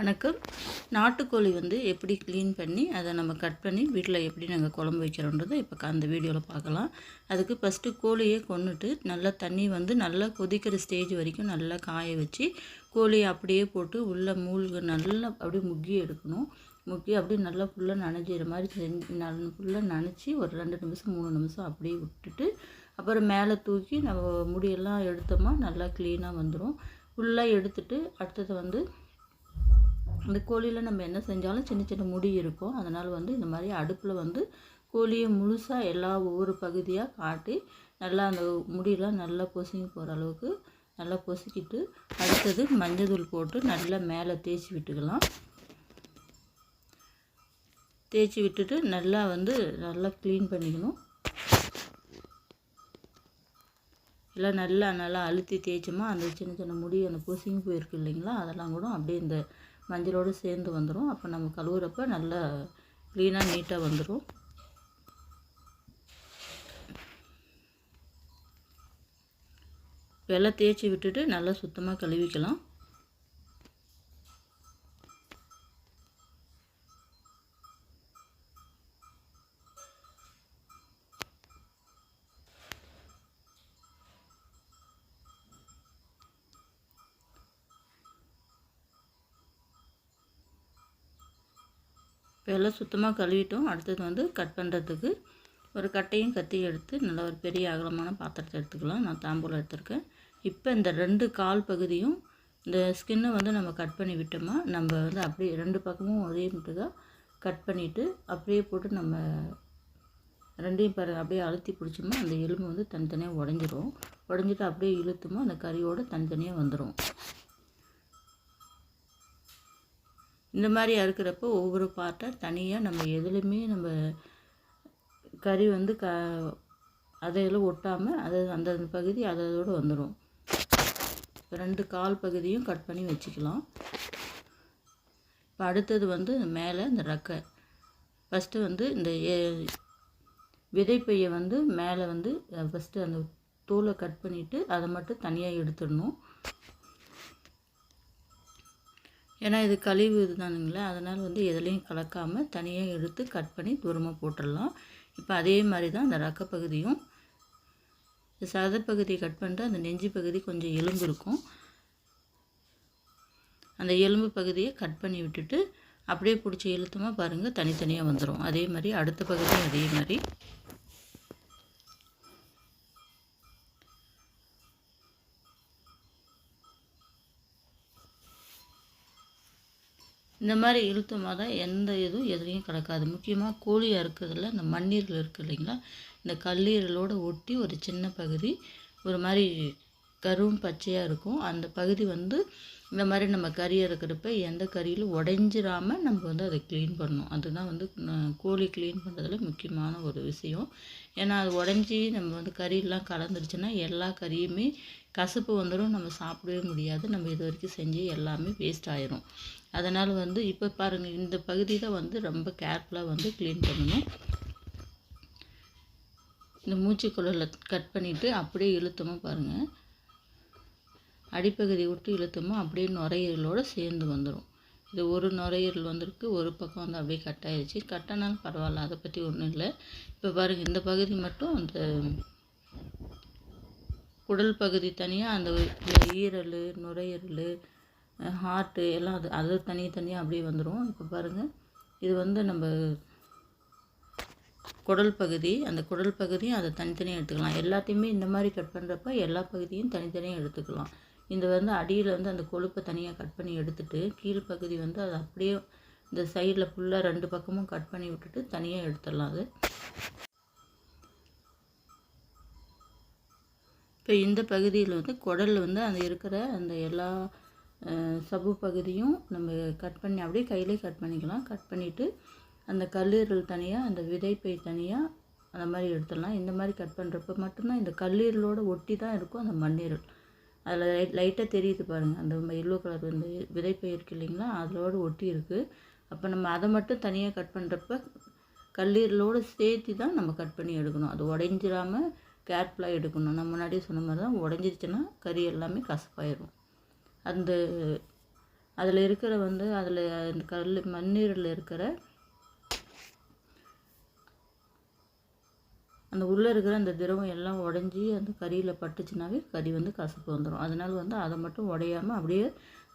வணக்கம். நாட்டுக்கோழி வந்து எப்படி க்ளீன் பண்ணி அதை நம்ம கட் பண்ணி வீட்டில் எப்படி நாங்கள் குழம்பு வைக்கிறோன்றதை இப்போ அந்த வீடியோவில் பார்க்கலாம். அதுக்கு ஃபஸ்ட்டு கோழியை கொண்டுட்டு நல்லா தண்ணி வந்து நல்லா கொதிக்கிற ஸ்டேஜ் வரைக்கும் நல்லா காய வச்சு கோழியை அப்படியே போட்டு உள்ளே மூழ்க நல்லா அப்படியே முக்கி எடுக்கணும். முக்கி அப்படியே நல்லா ஃபுல்லாக நனைஞ்சிற மாதிரி செஞ்சு நல் ஃபுல்லாக நனைச்சி ஒரு ரெண்டு நிமிஷம் மூணு நிமிஷம் அப்படியே விட்டுட்டு அப்புறம் மேலே தூக்கி நம்ம முடியெல்லாம் எடுத்தோமா நல்லா க்ளீனாக வந்துடும் ஃபுல்லாக எடுத்துட்டு அடுத்தது வந்து இந்த கோழியில் நம்ம என்ன செஞ்சாலும் சின்ன சின்ன முடி இருக்கும். அதனால் வந்து இந்த மாதிரி அடுப்பில் வந்து கோழியை முழுசாக எல்லா ஒவ்வொரு பகுதியாக காட்டி நல்லா அந்த முடியெல்லாம் நல்லா பொசுங்கி போகிற அளவுக்கு நல்லா பொசுக்கிட்டு அடுத்தது மஞ்சள் போட்டு நல்லா மேலே தேய்ச்சி விட்டுக்கலாம். தேய்ச்சி விட்டுட்டு நல்லா வந்து நல்லா க்ளீன் பண்ணிக்கணும். எல்லாம் நல்லா நல்லா அழுத்தி தேய்ச்சோமா அந்த சின்ன சின்ன முடி அந்த பொசுங்கி போயிருக்கு இல்லைங்களா? அதெல்லாம் கூட அப்படியே இந்த மஞ்சளோடு சேர்ந்து வந்துடும் அப்போ நம்ம கழுவுறப்ப நல்லா க்ளீனாக நீட்டாக வந்துடும் வெள்ளை தேய்ச்சி விட்டுட்டு நல்லா சுத்தமாக கழுவிக்கலாம். இப்போ எல்லாம் சுத்தமாக கழுவிட்டோம். அடுத்தது வந்து கட் பண்ணுறதுக்கு ஒரு கட்டையும் கத்தியும் எடுத்து நல்லா ஒரு பெரிய அகலமான பாத்திரத்தை எடுத்துக்கலாம். நான் தாம்பூலம் எடுத்திருக்கேன். இப்போ இந்த ரெண்டு கால் பகுதியும் இந்த ஸ்கின்னை வந்து நம்ம கட் பண்ணி விட்டோமா நம்ம வந்து அப்படியே ரெண்டு பக்கமும் ஒரே முட்டுதான் கட் பண்ணிவிட்டு அப்படியே போட்டு நம்ம ரெண்டையும் பாரு அப்படியே அழுத்தி பிடிச்சோமா அந்த எலும்பு வந்து தனித்தனியாக உடஞ்சிரும். உடஞ்சிட்டு அப்படியே இழுத்துமா அந்த கறியோடு தனித்தனியாக வந்துடும் இந்த மாதிரி அறுக்கிறப்போ ஒவ்வொரு பார்ட்டாக தனியாக நம்ம எதுலேயுமே நம்ம கறி வந்து க அதையெல்லாம் ஒட்டாமல் அதை அந்த பகுதி அதோடு வந்துடும் ரெண்டு கால் பகுதியும் கட் பண்ணி வச்சுக்கலாம். இப்போ அடுத்தது வந்து மேலே இந்த ரெக்கை. ஃபஸ்ட்டு வந்து இந்த ஏ- விதைப்பையை வந்து மேலே வந்து ஃபஸ்ட்டு அந்த தோலை கட் பண்ணிவிட்டு அதை மட்டும் தனியாக எடுத்துடணும். ஏன்னா இது கழிவு இதுதானுங்களே. அதனால் வந்து எதுலேயும் கலக்காமல் தனியாக எடுத்து கட் பண்ணி தூரமாக போட்டுடலாம் இப்போ அதே மாதிரி தான் அந்த ரக்க பகுதியும். இந்த சதப்பகுதியை கட் பண்ணுற அந்த நெஞ்சு பகுதி கொஞ்சம் எலும்பு இருக்கும். அந்த எலும்பு பகுதியை கட் பண்ணி விட்டுட்டு அப்படியே பிடிச்சி இழுத்தமாக பாருங்கள் தனித்தனியாக வந்துடும் அதே மாதிரி அடுத்த பகுதியும் அதே மாதிரி. இந்த மாதிரி இழுத்தமாக தான் எந்த இதுவும் எதுலேயும் கிடக்காது. முக்கியமாக கோழி இருக்கிறதுல இந்த மண்ணீரல் இருக்குது இல்லைங்களா? இந்த கல்லீரலோடு ஒட்டி ஒரு சின்ன பகுதி ஒரு மாதிரி கரும் பச்சையாக இருக்கும். அந்த பகுதி வந்து இந்த மாதிரி நம்ம கறி இருக்கிறப்ப எந்த கறியிலும் உடைஞ்சிராம நம்ம வந்து அதை க்ளீன் பண்ணணும். அதுதான் வந்து கோழி க்ளீன் பண்ணுறதுல முக்கியமான ஒரு விஷயம். ஏன்னா அது உடஞ்சி நம்ம வந்து கறியெல்லாம் கலந்துருச்சுன்னா எல்லா கறியுமே கசப்பு வந்துடும் நம்ம சாப்பிடவே முடியாது. நம்ம இது வரைக்கும் செஞ்சு எல்லாமே வேஸ்ட் ஆயிரும். அதனால் வந்து இப்போ பாருங்கள் இந்த பகுதி தான் வந்து ரொம்ப கேர்ஃபுல்லாக வந்து க்ளீன் பண்ணணும். இந்த மூச்சுக்குழலில் கட் பண்ணிவிட்டு அப்படியே இழுத்தோமோ பாருங்கள் அடிப்பகுதி விட்டு இழுத்தோமோ அப்படியே நுரையீரலோடு சேர்ந்து வந்துடும் இது ஒரு நுரையீரல் வந்திருக்கு ஒரு பக்கம் வந்து அப்படியே கட் ஆயிடுச்சு கட்டானாலும் பரவாயில்ல அதை பற்றி ஒன்றும் இல்லை. இப்போ பாருங்கள் இந்த பகுதி மட்டும் அந்த குடல் பகுதி தனியாக அந்த ஈரல் நுரையீரல் ஹார்ட்டு எல்லாம் அது அது தனி தனியாக அப்படியே வந்துடும் இப்போ பாருங்கள் இது வந்து நம்ம குடல் பகுதி அந்த குடல் பகுதியும் அதை தனித்தனியாக எடுத்துக்கலாம். எல்லாத்தையுமே இந்த மாதிரி கட் பண்ணுறப்ப எல்லா பகுதியும் தனித்தனியாக எடுத்துக்கலாம். இந்த வந்து அடியில் வந்து அந்த கொழுப்பை தனியாக கட் பண்ணி எடுத்துட்டு கீழ் பகுதி வந்து அது அப்படியே இந்த சைடில் ஃபுல்லாக ரெண்டு பக்கமும் கட் பண்ணி விட்டுட்டு தனியாக எடுத்துடலாம் அது. இப்போ இந்த பகுதியில் வந்து குடலில் வந்து அந்த இருக்கிற அந்த எல்லா சபு பகுதியும் நம்ம கட் பண்ணி அப்படியே கையிலே கட் பண்ணிக்கலாம். கட் பண்ணிவிட்டு அந்த கல்லீரல் தனியாக அந்த விதைப்பை தனியாக அந்த மாதிரி எடுத்துடலாம். இந்த மாதிரி கட் பண்ணுறப்ப மட்டும்தான் இந்த கல்லீரலோட ஒட்டி தான் இருக்கும் அந்த மண்ணீரல். அதில் லைட் லைட்டாக தெரியுது பாருங்கள் அந்த எல்லோ கலர் வந்து விதைப்பை இருக்கு இல்லைங்களா? அதோட ஒட்டி இருக்குது அப்போ நம்ம அதை மட்டும் தனியாக கட் பண்ணுறப்ப கல்லீரலோடு சேர்த்து தான் நம்ம கட் பண்ணி எடுக்கணும். அது உடைஞ்சிடாமல் கேர்ஃபுல்லாக எடுக்கணும். நான் முன்னாடியே சொன்ன மாதிரி தான் உடஞ்சிருச்சுன்னா கறி எல்லாமே கசப்பாயிரும். அந்த அதில் இருக்கிற வந்து அதில் அந்த கல் மண்ணீரில் இருக்கிற அந்த உள்ளே இருக்கிற அந்த திரவம் எல்லாம் உடஞ்சி அந்த கறியில் பட்டுச்சுனாவே கறி வந்து கசப்பு வந்துடும் அதனால் வந்து அதை மட்டும் உடையாமல் அப்படியே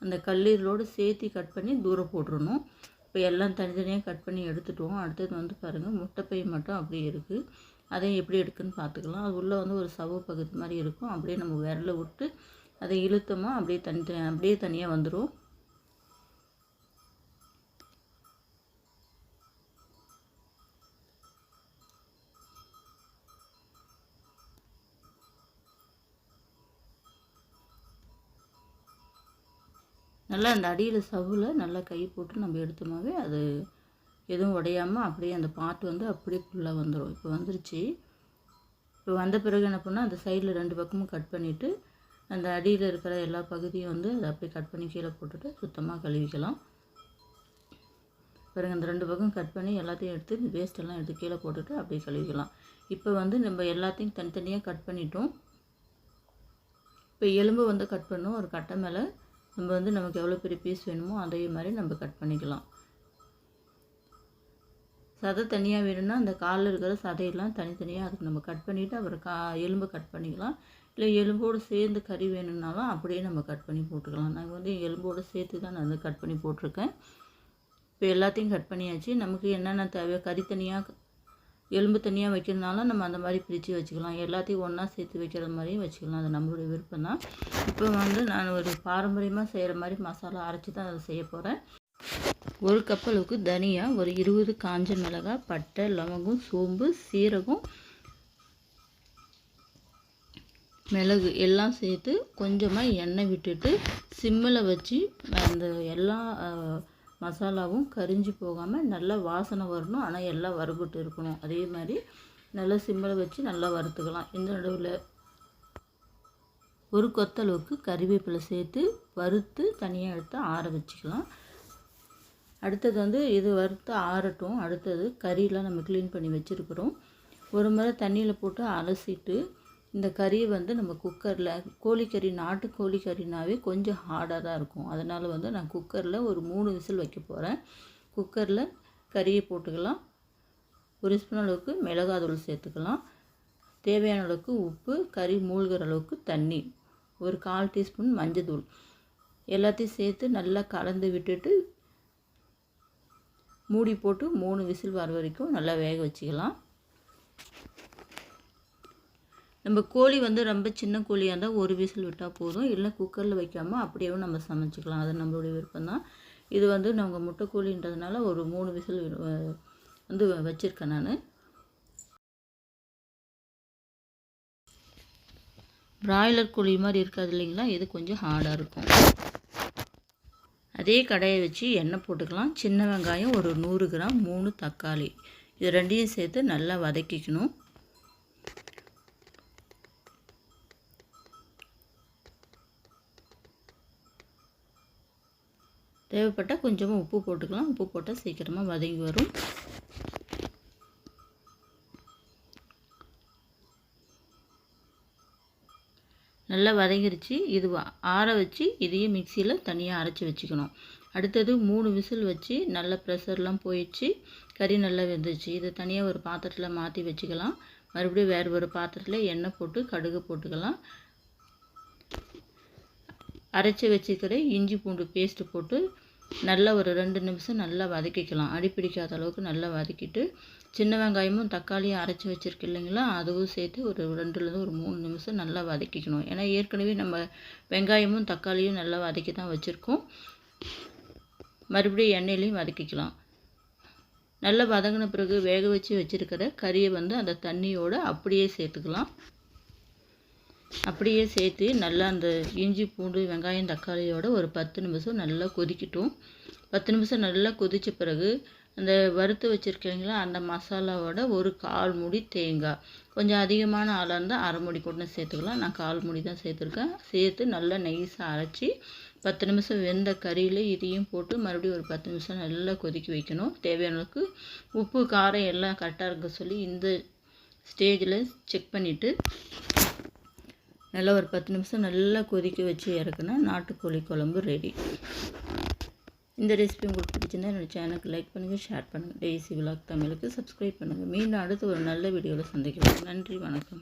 அந்த கல்லீரலோடு சேர்த்து கட் பண்ணி தூரம் போட்டுடணும் இப்போ எல்லாம் தனித்தனியாக கட் பண்ணி எடுத்துட்டோம். அடுத்தது வந்து பாருங்கள் முட்டைப்பை மட்டும் அப்படியே இருக்குது அதையும் எப்படி எடுக்குன்னு பார்த்துக்கலாம். அது உள்ளே வந்து ஒரு சவு பகுதி மாதிரி இருக்கும். அப்படியே நம்ம விரல விட்டு அதை இழுத்தோமா அப்படியே தனி அப்படியே தனியாக வந்துடும் நல்லா அந்த அடியில் சவுல நல்லா கை போட்டு நம்ம எடுத்தோமாவே அது எதுவும் உடையாமல் அப்படியே அந்த பாட்டு வந்து அப்படியே ஃபுல்லாக வந்துடும் இப்போ வந்துருச்சு. இப்போ வந்த பிறகு என்ன பண்ணால் அந்த சைடில் ரெண்டு பக்கமும் கட் பண்ணிவிட்டு அந்த அடியில் இருக்கிற எல்லா பகுதியும் வந்து அதை அப்படியே கட் பண்ணி கீழே போட்டுட்டு சுத்தமாக கழுவிக்கலாம். பிறகு அந்த ரெண்டு பக்கம் கட் பண்ணி எல்லாத்தையும் எடுத்து வேஸ்ட் எல்லாம் எடுத்து கீழே போட்டுட்டு அப்படியே கழுவிக்கலாம். இப்போ வந்து நம்ம எல்லாத்தையும் தனித்தனியாக கட் பண்ணிட்டோம். இப்போ எலும்பு வந்து கட் பண்ணும். ஒரு கட்டை மேலே நம்ம வந்து நமக்கு எவ்வளோ பெரிய பீஸ் வேணுமோ அதே மாதிரி நம்ம கட் பண்ணிக்கலாம். சதை தனியாக வேணும்னா அந்த காலில் இருக்கிற சதையெல்லாம் தனித்தனியாக அதுக்கு நம்ம கட் பண்ணிவிட்டு அப்புறம் கா எலும்பு கட் பண்ணிக்கலாம். இல்லை எலும்போடு சேர்ந்து கறி வேணும்னாலும் அப்படியே நம்ம கட் பண்ணி போட்டுக்கலாம். நாங்கள் வந்து எலும்போடு சேர்த்து தான் நான் வந்து கட் பண்ணி போட்டிருக்கேன். இப்போ எல்லாத்தையும் கட் பண்ணியாச்சு. நமக்கு என்னென்ன தேவையோ கறி தனியாக எலும்பு தனியாக வைக்கிறதுனால நம்ம அந்த மாதிரி பிரித்து வச்சுக்கலாம். எல்லாத்தையும் ஒன்றா சேர்த்து வைக்கிற மாதிரியும் வச்சுக்கலாம். அது நம்மளுடைய விருப்பம் தான் இப்போ வந்து நான் ஒரு பாரம்பரியமாக செய்கிற மாதிரி மசாலா அரைச்சி தான் அதை செய்ய போகிறேன் ஒரு கப் அளவுக்கு தனியா ஒரு இருபது காஞ்ச மிளகாய் பட்டை லவங்கம் சோம்பு சீரகம் மிளகு எல்லாம் சேர்த்து கொஞ்சமாக எண்ணெய் விட்டுட்டு சிம்மில் வச்சு அந்த எல்லா மசாலாவும் கரிஞ்சு போகாமல் நல்லா வாசனை வரணும். ஆனால் எல்லாம் வறுபட்டு இருக்கணும். அதே மாதிரி நல்லா சிம்மில் வச்சு நல்லா வறுத்துக்கலாம். இந்த நடுவில் ஒரு கொத்தளவுக்கு கறிவேப்பிலை சேர்த்து வறுத்து தனியாக எடுத்து ஆற வச்சுக்கலாம். அடுத்தது வந்து இது வறுத்து ஆறட்டும். அடுத்தது கறியெலாம் நம்ம க்ளீன் பண்ணி வச்சுருக்குறோம். ஒரு முறை தண்ணியில் போட்டு அலசிட்டு இந்த கறியை வந்து நம்ம குக்கரில் கோழிக்கறி நாட்டு கோழிக்கறினாவே கொஞ்சம் ஹார்டாக தான் இருக்கும். அதனால் வந்து நான் குக்கரில் ஒரு மூணு விசில் வைக்க போகிறேன் குக்கரில் கறியை போட்டுக்கலாம். ஒரு ஸ்பூன் அளவுக்கு மிளகாதூள் சேர்த்துக்கலாம். தேவையான அளவுக்கு உப்பு கறி மூழ்கிற அளவுக்கு தண்ணி ஒரு கால் டீஸ்பூன் மஞ்சள் எல்லாத்தையும் சேர்த்து நல்லா கலந்து விட்டுட்டு மூடி போட்டு மூணு விசில் வர வரைக்கும் நல்லா வேக வச்சுக்கலாம். நம்ம கோழி வந்து ரொம்ப சின்ன கோழியாக இருந்தால் ஒரு விசில் விட்டால் போதும். இல்லை குக்கரில் வைக்காமல் அப்படியே நம்ம சமைச்சிக்கலாம். அது நம்மளுடைய விருப்பம் தான் இது வந்து நாங்கள் முட்டை கோழின்றதுனால ஒரு மூணு விசில் வந்து வச்சுருக்கேன் நான். பிராய்லர் கோழி மாதிரி இருக்காது இல்லைங்களா? இது கொஞ்சம் ஹார்டாக இருக்கும். அதே கடையை வச்சு எண்ணெய் போட்டுக்கலாம். சின்ன வெங்காயம் ஒரு நூறு கிராம் மூணு தக்காளி. இது ரெண்டையும் சேர்த்து நல்லா வதக்கிக்கணும். தேவைப்பட்டால் கொஞ்சமாக உப்பு போட்டுக்கலாம். உப்பு போட்டால் சீக்கிரமாக வதங்கி வரும். நல்லா வதங்கிருச்சு. இது ஆற வச்சு இதையும் மிக்சியில் தனியாக அரைச்சி வச்சுக்கணும். அடுத்தது மூணு விசில் வச்சு நல்ல ப்ரெஷர்லாம் போயிடுச்சு. கறி நல்லா வெந்துச்சு இதை தனியாக ஒரு பாத்திரத்தில் மாற்றி வச்சுக்கலாம். மறுபடியும் வேறு ஒரு பாத்திரத்தில் எண்ணெய் போட்டு கடுகு போட்டுக்கலாம். அரைச்சி வச்சுக்கிற இஞ்சி பூண்டு பேஸ்ட்டு போட்டு நல்லா ஒரு ரெண்டு நிமிஷம் நல்லா வதக்கிக்கலாம். அடிப்பிடிக்காத அளவுக்கு நல்லா வதக்கிட்டு சின்ன வெங்காயமும் தக்காளியும் அரைச்சி வச்சுருக்கு இல்லைங்களா? அதுவும் சேர்த்து ஒரு ரெண்டுலேருந்து ஒரு மூணு நிமிஷம் நல்லா வதக்கிக்கணும். ஏன்னா ஏற்கனவே நம்ம வெங்காயமும் தக்காளியும் நல்லா வதக்கி தான் வச்சுருக்கோம். மறுபடியும் எண்ணெயிலையும் வதக்கிக்கலாம். நல்லா வதங்கின பிறகு வேக வச்சு வச்சுருக்கிற கறியை வந்து அந்த தண்ணியோடு அப்படியே சேர்த்துக்கலாம். அப்படியே சேர்த்து நல்லா அந்த இஞ்சி பூண்டு வெங்காயம் தக்காளியோட ஒரு பத்து நிமிஷம் நல்லா கொதிக்கட்டும். பத்து நிமிஷம் நல்லா கொதித்த பிறகு அந்த வறுத்து வச்சுருக்கீங்களா? அந்த மசாலாவோட ஒரு கால் முடி தேங்காய். கொஞ்சம் அதிகமான ஆளாக இருந்தால் அரை முடி கூட சேர்த்துக்கலாம். நான் கால் முடி தான் சேர்த்துருக்கேன். சேர்த்து நல்லா நைஸாக அரைச்சி பத்து நிமிஷம் வெந்த கறியில் இதையும் போட்டு மறுபடியும் ஒரு பத்து நிமிஷம் நல்லா கொதிக்க வைக்கணும். தேவையான அளவுக்கு உப்பு காரம் எல்லாம் கரெக்டாக இருக்க சொல்லி இந்த ஸ்டேஜில் செக் பண்ணிவிட்டு நல்லா ஒரு பத்து நிமிஷம் நல்லா கொதிக்க வச்சு இறக்குனா நாட்டுக்கோழி குழம்பு ரெடி இந்த ரெசிபி உங்களுக்கு பிடிச்சிருந்தா என்னோடய சேனலுக்கு லைக் பண்ணுங்கள் ஷேர் பண்ணுங்கள் டெய்ஸி விலாக் தமிழுக்கு சப்ஸ்கிரைப் பண்ணுங்கள் மீண்டும் அடுத்து ஒரு நல்ல வீடியோவில் சந்திக்கலாம் நன்றி வணக்கம்.